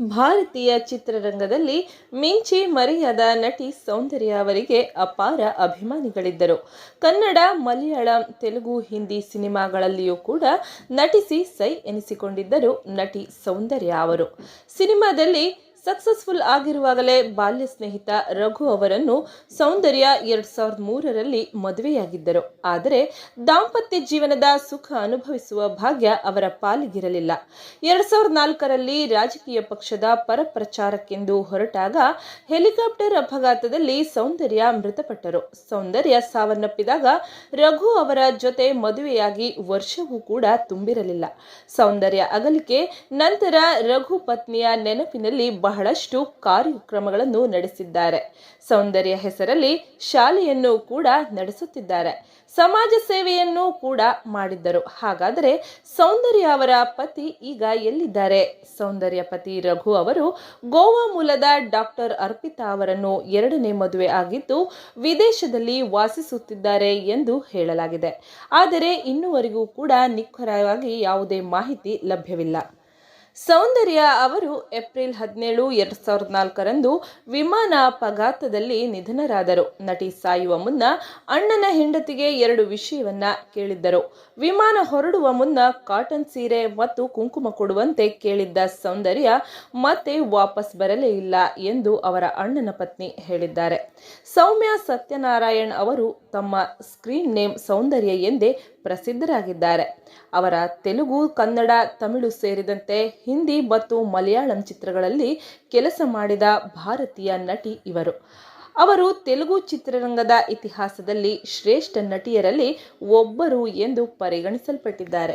ಭಾರತೀಯ ಚಿತ್ರರಂಗದಲ್ಲಿ ಮಿಂಚಿ ಮರೆಯಾದ ನಟಿ ಸೌಂದರ್ಯ ಅವರಿಗೆ ಅಪಾರ ಅಭಿಮಾನಿಗಳಿದ್ದರು. ಕನ್ನಡ, ಮಲಯಾಳಂ, ತೆಲುಗು, ಹಿಂದಿ ಸಿನಿಮಾಗಳಲ್ಲಿಯೂ ಕೂಡ ನಟಿಸಿ ಸೈ ಎನಿಸಿಕೊಂಡಿದ್ದರು ನಟಿ ಸೌಂದರ್ಯ ಅವರು. ಸಿನಿಮಾದಲ್ಲಿ ಸಕ್ಸಸ್ಫುಲ್ ಆಗಿರುವಾಗಲೇ ಬಾಲ್ಯ ಸ್ನೇಹಿತ ರಘು ಅವರನ್ನು ಸೌಂದರ್ಯ ಎರಡ್ ಸಾವಿರದ ಮೂರರಲ್ಲಿ ಮದುವೆಯಾಗಿದ್ದರು. ಆದರೆ ದಾಂಪತ್ಯ ಜೀವನದ ಸುಖ ಅನುಭವಿಸುವ ಭಾಗ್ಯ ಅವರ ಪಾಲಿಗಿರಲಿಲ್ಲ. ಎರಡ್ ಸಾವಿರದ ನಾಲ್ಕರಲ್ಲಿ ರಾಜಕೀಯ ಪಕ್ಷದ ಪರಪ್ರಚಾರಕ್ಕೆಂದು ಹೊರಟಾಗ ಹೆಲಿಕಾಪ್ಟರ್ ಅಪಘಾತದಲ್ಲಿ ಸೌಂದರ್ಯ ಮೃತಪಟ್ಟರು. ಸೌಂದರ್ಯ ಸಾವನ್ನಪ್ಪಿದಾಗ ರಘು ಅವರ ಜೊತೆ ಮದುವೆಯಾಗಿ ವರ್ಷವೂ ಕೂಡ ತುಂಬಿರಲಿಲ್ಲ. ಸೌಂದರ್ಯ ಅಗಲಿಕೆ ನಂತರ ರಘು ಪತ್ನಿಯ ನೆನಪಿನಲ್ಲಿ ಬಹಳಷ್ಟು ಕಾರ್ಯಕ್ರಮಗಳನ್ನು ನಡೆಸಿದ್ದಾರೆ. ಸೌಂದರ್ಯ ಹೆಸರಲ್ಲಿ ಶಾಲೆಯನ್ನು ಕೂಡ ನಡೆಸುತ್ತಿದ್ದಾರೆ. ಸಮಾಜ ಸೇವೆಯನ್ನು ಕೂಡ ಮಾಡಿದ್ದರು. ಹಾಗಾದರೆ ಸೌಂದರ್ಯ ಅವರ ಪತಿ ಈಗ ಎಲ್ಲಿದ್ದಾರೆ? ಸೌಂದರ್ಯ ಪತಿ ರಘು ಅವರು ಗೋವಾ ಮೂಲದ ಡಾಕ್ಟರ್ ಅರ್ಪಿತಾ ಅವರನ್ನು ಎರಡನೇ ಮದುವೆ ಆಗಿದ್ದು ವಿದೇಶದಲ್ಲಿ ವಾಸಿಸುತ್ತಿದ್ದಾರೆ ಎಂದು ಹೇಳಲಾಗಿದೆ. ಆದರೆ ಇನ್ನುವರೆಗೂ ಕೂಡ ನಿಖರವಾಗಿ ಯಾವುದೇ ಮಾಹಿತಿ ಲಭ್ಯವಿಲ್ಲ. ಸೌಂದರ್ಯ ಅವರು ಏಪ್ರಿಲ್ ಹದಿನೇಳು, ಎರಡು ಸಾವಿರದ ನಾಲ್ಕರಂದು ವಿಮಾನ ಅಪಘಾತದಲ್ಲಿ ನಿಧನರಾದರು. ನಟಿ ಸಾಯುವ ಮುನ್ನ ಅಣ್ಣನ ಹೆಂಡತಿಗೆ ಎರಡು ವಿಷಯವನ್ನ ಕೇಳಿದ್ದರು. ವಿಮಾನ ಹೊರಡುವ ಮುನ್ನ ಕಾಟನ್ ಸೀರೆ ಮತ್ತು ಕುಂಕುಮ ಕೊಡುವಂತೆ ಕೇಳಿದ್ದ ಸೌಂದರ್ಯ ಮತ್ತೆ ವಾಪಸ್ ಬರಲೇ ಇಲ್ಲ ಎಂದು ಅವರ ಅಣ್ಣನ ಪತ್ನಿ ಹೇಳಿದ್ದಾರೆ. ಸೌಮ್ಯ ಸತ್ಯನಾರಾಯಣ್ ಅವರು ತಮ್ಮ ಸ್ಕ್ರೀನ್ ನೇಮ್ ಸೌಂದರ್ಯ ಎಂದೇ ಪ್ರಸಿದ್ಧರಾಗಿದ್ದಾರೆ. ಅವರ ತೆಲುಗು, ಕನ್ನಡ, ತಮಿಳು ಸೇರಿದಂತೆ ಹಿಂದಿ ಮತ್ತು ಮಲಯಾಳಂ ಚಿತ್ರಗಳಲ್ಲಿ ಕೆಲಸ ಮಾಡಿದ ಭಾರತೀಯ ನಟಿ ಇವರು. ಅವರು ತೆಲುಗು ಚಿತ್ರರಂಗದ ಇತಿಹಾಸದಲ್ಲಿ ಶ್ರೇಷ್ಠ ನಟಿಯರಲ್ಲಿ ಒಬ್ಬರು ಎಂದು ಪರಿಗಣಿಸಲ್ಪಟ್ಟಿದ್ದಾರೆ.